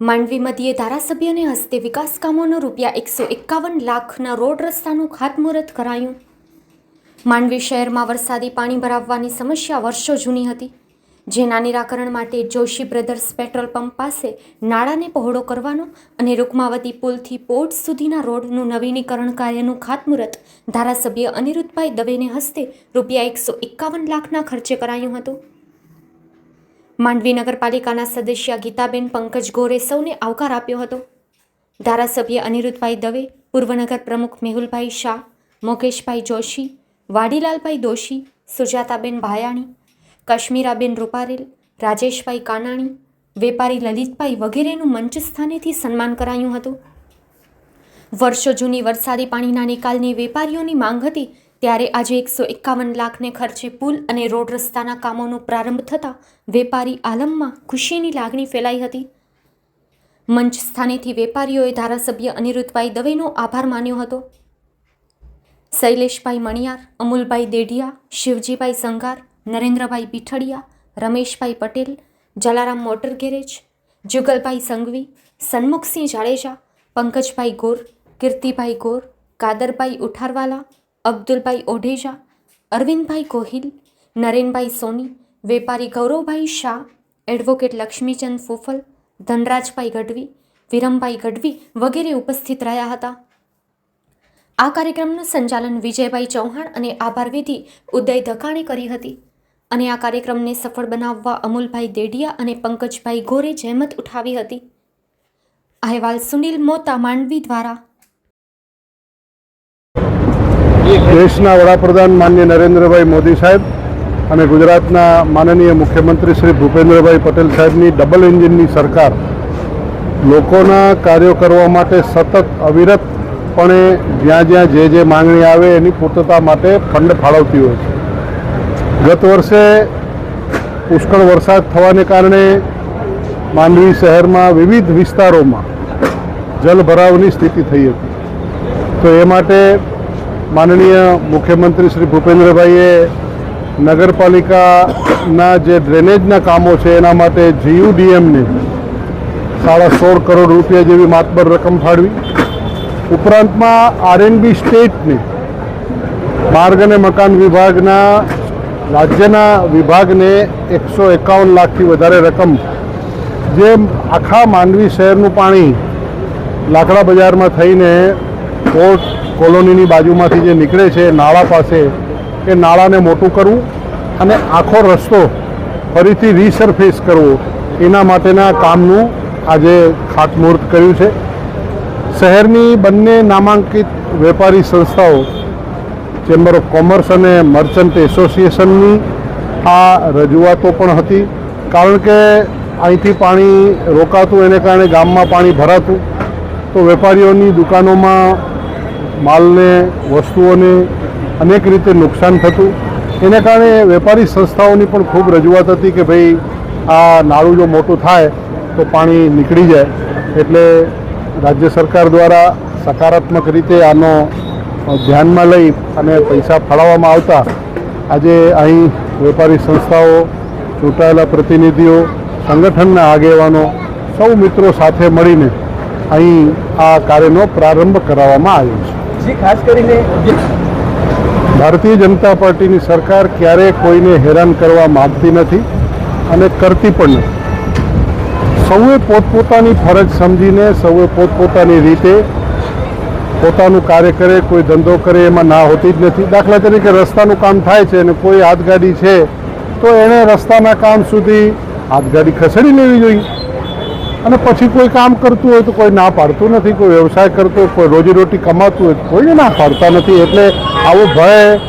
માંડવી મધ્યે ધારાસભ્યને હસ્તે વિકાસ કામોનો રૂપિયા એકસો એકાવન લાખના રોડ રસ્તાનું ખાતમુહૂર્ત કરાયું. માંડવી શહેરમાં વરસાદી પાણી ભરાવવાની સમસ્યા વર્ષો જૂની હતી. જેના નિરાકરણ માટે જોશી બ્રધર્સ પેટ્રોલ પંપ પાસે નાળાને પહોળો કરવાનો અને રૂકમાવતી પુલથી પોર્ટ સુધીના રોડનું નવીનીકરણ કાર્યનું ખાતમુહૂર્ત ધારાસભ્ય અનિરુદ્ધભાઈ દવેને હસ્તે રૂપિયા એકસો એકાવન લાખના ખર્ચે કરાયું હતું. માંડવી નગરપાલિકાના સદસ્ય ગીતાબેન પંકજ ગોરે સૌને આવકાર આપ્યો હતો. ધારાસભ્ય અનિરુદ્ધભાઈ દવે, પૂર્વનગર પ્રમુખ મેહુલભાઈ શાહ મોકેશભાઈ જોશી, વાડીલાલભાઈ દોશી, સુજાતાબેન ભાયાણી, કાશ્મીરાબેન રૂપારેલ, રાજેશભાઈ કાનાણી, વેપારી લલિતભાઈ વગેરેનું મંચ સ્થાનેથી સન્માન કરાયું હતું. વર્ષો જૂની વરસાદી પાણીના નિકાલની વેપારીઓની માંગ હતી ત્યારે આજે એકસો એકાવન લાખને ખર્ચે પુલ અને રોડ રસ્તાના કામોનો પ્રારંભ થતાં વેપારી આલમમાં ખુશીની લાગણી ફેલાઈ હતી. મંચ સ્થાનેથી વેપારીઓએ ધારાસભ્ય અનિરુદ્ધભાઈ દવેનો આભાર માન્યો હતો. શૈલેષભાઈ મણિયાર, અમુલભાઈ દેઢિયા, શિવજીભાઈ સંઘાર, નરેન્દ્રભાઈ પીઠડિયા, રમેશભાઈ પટેલ, જલારામ મોટર ગેરેજ, જુગલભાઈ સંઘવી, સન્મુખસિંહ જાડેજા, પંકજભાઈ ગોર, કીર્તિભાઈ ગોર, કાદરભાઈ ઉઠારવાલા અબ્દુલભાઈ ઓઢેજા, અરવિંદભાઈ ગોહિલ, નરેનભાઈ સોની, વેપારી ગૌરવભાઈ શાહ, એડવોકેટ લક્ષ્મીચંદ ફૂફલ, ધનરાજભાઈ ગઢવી, વિરમભાઈ ગઢવી વગેરે ઉપસ્થિત રહ્યા હતા. આ કાર્યક્રમનું સંચાલન વિજયભાઈ ચૌહાણ અને આભાર વિધિ ઉદય ધકાણે કરી હતી અને આ કાર્યક્રમને સફળ બનાવવા અમુલભાઈ દેડિયા અને પંકજભાઈ ગોરે જહેમત ઉઠાવી હતી. અહેવાલ સુનિલ મોતા માંડવી દ્વારા દેશના વડાપ્રધાન માન્ય નરેન્દ્રભાઈ મોદી સાહેબ અને ગુજરાતના માનનીય મુખ્યમંત્રી શ્રી ભૂપેન્દ્રભાઈ પટેલ સાહેબની ડબલ એન્જિનની સરકાર લોકોના કાર્યો કરવા માટે સતત અવિરતપણે જ્યાં જ્યાં જે જે માંગણી આવે એની પૂર્તતા માટે ફંડ ફાળવતી હોય છે. ગત વર્ષે પુષ્કળ વરસાદ થવાને કારણે માંડવી શહેરમાં વિવિધ વિસ્તારોમાં જલભરાવની સ્થિતિ થઈ હતી. તો એ માટે માનનીય મુખ્યમંત્રી શ્રી ભૂપેન્દ્રભાઈએ નગરપાલિકાના જે ડ્રેનેજના કામો છે એના માટે જીયુડીએમને સાડા સોળ કરોડ રૂપિયા જેવી માતબર રકમ ફાળવી. ઉપરાંતમાં આરએનબી સ્ટેટને માર્ગ અને મકાન વિભાગના રાજ્યના વિભાગને એકસો એકાવન લાખથી વધારે રકમ જે આખા માંડવી શહેરનું પાણી લાકડા બજારમાં થઈને કોર્ટ કોલોનીની બાજુમાંથી જે નીકળે છે, નાળા પાસે, એ નાળાને મોટું કરવું અને આખો રસ્તો ફરીથી રીસરફેસ કરવો. એના માટેના કામનું આજે ખાતમુહૂર્ત કર્યું છે. શહેરની બંને નામાંકિત વેપારી સંસ્થાઓ ચેમ્બર ઓફ કોમર્સ અને મર્ચન્ટ એસોસિએશનની આ રજૂઆતો પણ હતી. કારણ કે અહીંથી પાણી રોકાતું, એને કારણે ગામમાં પાણી ભરાતું. તો વેપારીઓની દુકાનોમાં માલને, વસ્તુઓને અનેક રીતે નુકસાન થતું. એને કારણે વેપારી સંસ્થાઓની પણ ખૂબ રજૂઆત હતી કે ભાઈ આ નાળું જો મોટું થાય તો પાણી નીકળી જાય. એટલે રાજ્ય સરકાર દ્વારા સકારાત્મક રીતે આનો ધ્યાનમાં લઈ અને પૈસા ફાળવવામાં આવતા આજે અહીં વેપારી સંસ્થાઓ, ચૂંટાયેલા પ્રતિનિધિઓ, સંગઠનના આગેવાનો, સૌ મિત્રો સાથે મળીને અહીં આ કાર્યનો પ્રારંભ કરાવવામાં આવ્યો છે. ખાસ કરીને ભારતીય જનતા પાર્ટીની સરકાર ક્યારેય કોઈને હેરાન કરવા માગતી નથી અને કરતી પણ નથી. સૌએ પોતપોતાની ફરજ સમજીને, સૌએ પોતપોતાની રીતે પોતાનું કાર્ય કરે, કોઈ ધંધો કરે, એમાં ના હોતી જ નથી. દાખલા તરીકે રસ્તાનું કામ થાય છે અને કોઈ હાથગાડી છે, તો એણે રસ્તાના કામ સુધી હાથગાડી ખસેડી લેવી જોઈએ. અને પછી કોઈ કામ કરતું હોય તો કોઈ ના પાડતું નથી, કોઈ વ્યવસાય કરતો હોય, કોઈ રોજીરોટી કમાતું હોય કોઈને ના પાડતા નથી. એટલે આવો ભય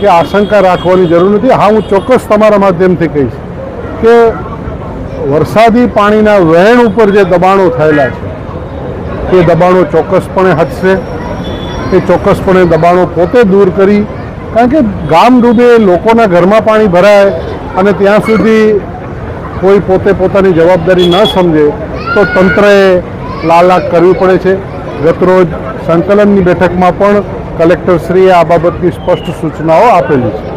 કે આશંકા રાખવાની જરૂર નથી. હા, હું ચોક્કસ તમારા માધ્યમથી કહીશ કે વરસાદી પાણીના વહેણ ઉપર જે દબાણો થયેલા છે તે દબાણો ચોક્કસપણે હટશે. એ ચોક્કસપણે દબાણો પોતે દૂર કરી, કારણ કે ગામ ડૂબે, લોકોના ઘરમાં પાણી ભરાય અને ત્યાં સુધી કોઈ પોતે પોતાની જવાબદારી ન સમજે તો તંત્રએ લાલાક કરવી પડે છે. ગતરોજ સંકલનની બેઠકમાં પણ કલેક્ટરશ્રીએ આ બાબતની સ્પષ્ટ સૂચનાઓ આપેલી છે.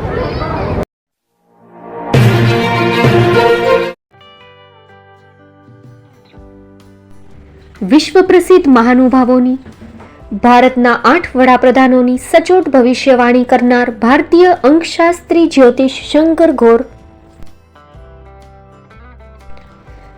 વિશ્વ પ્રસિદ્ધ મહાનુભાવોની, ભારતના આઠ વડાપ્રધાનોની સચોટ ભવિષ્યવાણી કરનાર ભારતીય અંકશાસ્ત્રી જ્યોતિષ શંકર ઘોર